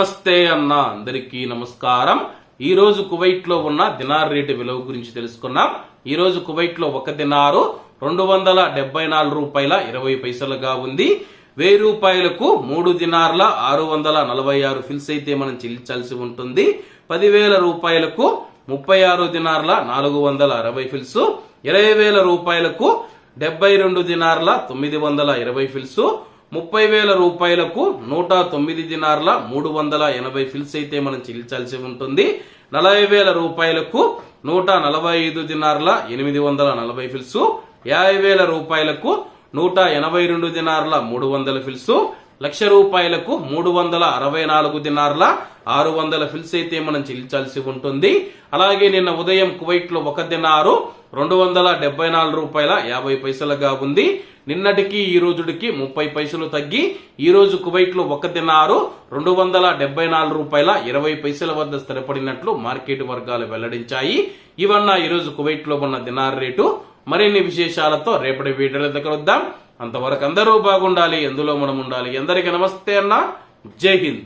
నమస్తే అన్న అందరికీ నమస్కారం. ఈ రోజు కువైట్లో ఉన్న దినార్ రేటు విలువ గురించి తెలుసుకున్నాం. ఈ రోజు కువైట్లో ఒక దినారు రెండు వందల డెబ్బై నాలుగు రూపాయల ఇరవై పైసలుగా ఉంది. వెయ్యి రూపాయలకు మూడు దినార్ల ఆరు వందల నలభై ఆరు ఫిల్స్ అయితే మనం చెల్లించాల్సి ఉంటుంది. పదివేల రూపాయలకు ముప్పై ఆరు దినార్ల నాలుగు వందల అరవై ఫిల్స్. ఇరవై వేల రూపాయలకు డెబ్బై రెండు దినార్ల తొమ్మిది వందల ఇరవై ఫిల్స్. ముప్పై వేల రూపాయలకు నూట తొమ్మిది దినార్ల మూడు వందల ఎనభై ఫిల్స్ అయితే మనం చెల్లించాల్సి ఉంటుంది. నలభై వేల రూపాయలకు నూట నలభై ఐదు దినార్ల ఎనిమిది వందల నలభై ఫిల్స్. యాభై వేల రూపాయలకు నూట ఎనభై రెండు దినార్ల మూడు వందల ఫిల్స్. లక్ష రూపాయలకు మూడు వందల అరవై నాలుగు దినార్ల ఆరు వందల ఫిల్స్ అయితే మనం చెల్లించాల్సి ఉంటుంది. అలాగే నిన్న ఉదయం కువైట్లో ఒక దినారు రెండు వందల డెబ్బై నాలుగు రూపాయల యాభై పైసలుగా ఉంది. నిన్నటికి ఈ రోజుడికి ముప్పై పైసలు తగ్గి ఈ రోజు కువైట్లో ఒక దినారు రెండు వందల డెబ్బై నాలుగు రూపాయల ఇరవై పైసల వద్ద స్థిరపడినట్లు మార్కెట్ వర్గాలు వెల్లడించాయి. ఇవన్న ఈ రోజు కువైట్లో ఉన్న దినార్ రేటు మరిన్ని విశేషాలతో రేపటి వీడియోల దగ్గర వద్దాం అంతవరకు అందరూ బాగుండాలి ఎందులో మనం ఉండాలి అందరికీ నమస్తే అన్న. జై హింద్.